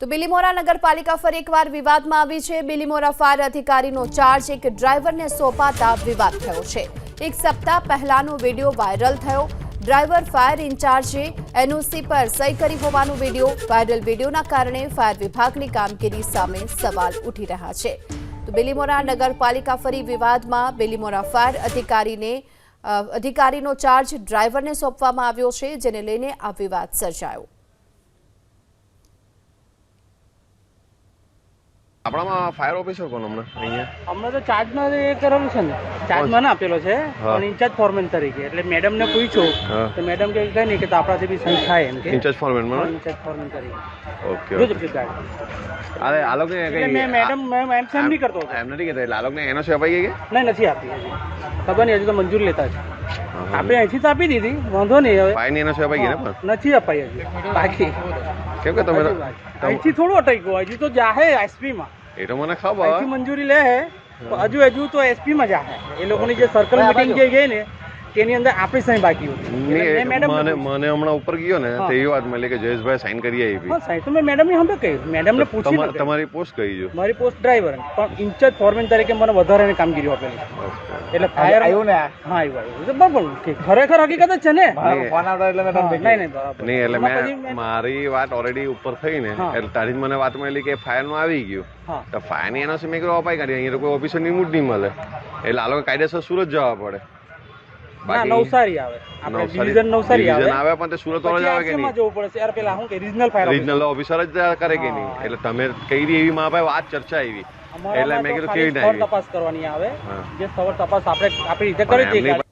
તો બિલીમોરા નગરપાલિકા ફરી એકવાર વિવાદમાં આવી છે. બિલીમોરા ફાયર અધિકારીનો ચાર્જ એક ડ્રાઈવરને સોંપાતા વિવાદ થયો છે. એક સપ્તાહ પહેલાનો વીડિયો વાયરલ થયો. ડ્રાઈવર ફાયર ઇન્ચાર્જે એનઓસી પર સહી કરી હોવાનો વીડિયો વાયરલ વિડીયોના કારણે ફાયર વિભાગની કામગીરી સામે સવાલ ઉઠી રહ્યા છે. તો બિલીમોરા નગરપાલિકા ફરી વિવાદમાં બિલીમોરા ફાયર અધિકારીને અધિકારીનો ચાર્જ ડ્રાઈવરને સોંપવામાં આવ્યો છે, જેને લઈને આ વિવાદ સર્જાયો. આપણામાં ફાયર ઓફિસર કોણ હમણાં? અહીંયા? હમણાં તો ચાર્જમાં એ કરેલું છે ને. ચાર્જ મને આપેલો છે પણ ઇન્ચાર્જ ફોરમેન તરીકે. એટલે મેડમને પૂછ્યું હા. તો મેડમ કે કઈ નહીં કે તો આપણાથી બી સહી થાય એમ કે. ઇન્ચાર્જ ફોરમેનમાં ઇન્ચાર્જ ફોરમેન તરીકે. ઓકે અરે આ લોકોને કઈ મેં મેડમ મેં એમ સેમ નહીં કરતો એમ નથી કહેતા એટલે આ લોકોને એનો છે અપાઈ ગઈ કે? નહીં નથી આપી ખબર નહીં હજુ તો મંજૂરી લેતા છે. આપણે અહીંથી તો આપી દીધી વાંધો નહીં હવે. ફાયરની એનો છે અપાઈ ગઈ ને પણ? નથી અપાઈ હજી. બાકી. કેમ કે તમે અહીંથી થોડું અટક્યો હજી તો જાહે એસપી માં. એ તો મને ખબર. મંજૂરી લે હજુ હજુ તો એસપી માં જાહે એ લોકોની જે સર્કલ મીટિંગ જે ગઈ ને તેની અંદર આપણી સહી બાકી હતી. નહીં, એટલે મેં મેડમને મને મને હમણાં ઉપર ગયો ને તે વાત મળી કે જયેશભાઈ સાઈન કરી આવી હા સાહેબ તો મેં મેડમને હમણાં કહ્યું. મેડમને પૂછી તમા- તમારી પોસ્ટ કહી જો મારી પોસ્ટ ડ્રાઈવર પણ ઇન્ચાર્જ ફોરમેન તરીકે મને વધારે કામગીરી આપેલી એટલે ફાયર આવ્યું ને હા આવ્યું બરાબર કે ખરેખર હકીકત જ છે ને? ફોન આવતા એટલે મેડમ નહીં નહીં એટલે મેં મારી વાત ઓલરેડી ઉપર થઈ ને એટલે તારી જ મને વાત મળી કે ફાયરનું આવી ગયું. તો ફાયરની એનો મેં અપાઈ કાઢી. અહીંયા તો કોઈ ઓફિસરની મૂડ નહીં મળે. એટલે આ લોકો કાયદેસર સુરત જવા પડે. ના નવસારી આવે. આપણે ડિવિઝન નવસારી આવે. આવે પણ તે સુરત વાળો જ આવે કે નહીં? જવું પડે યાર પેલા શું કે રિજનલ ફાયર રિજનલ ઓફિસર જ કરે કે નહીં? એટલે તમે કઈ એવી માં ભાઈ વાત ચર્ચા આવી. એટલે મેં કીધું કેવી રીતે તપાસ કરવાની આવે. જે સવર તપાસ આપણે આપણી રીતે કરી દઈએ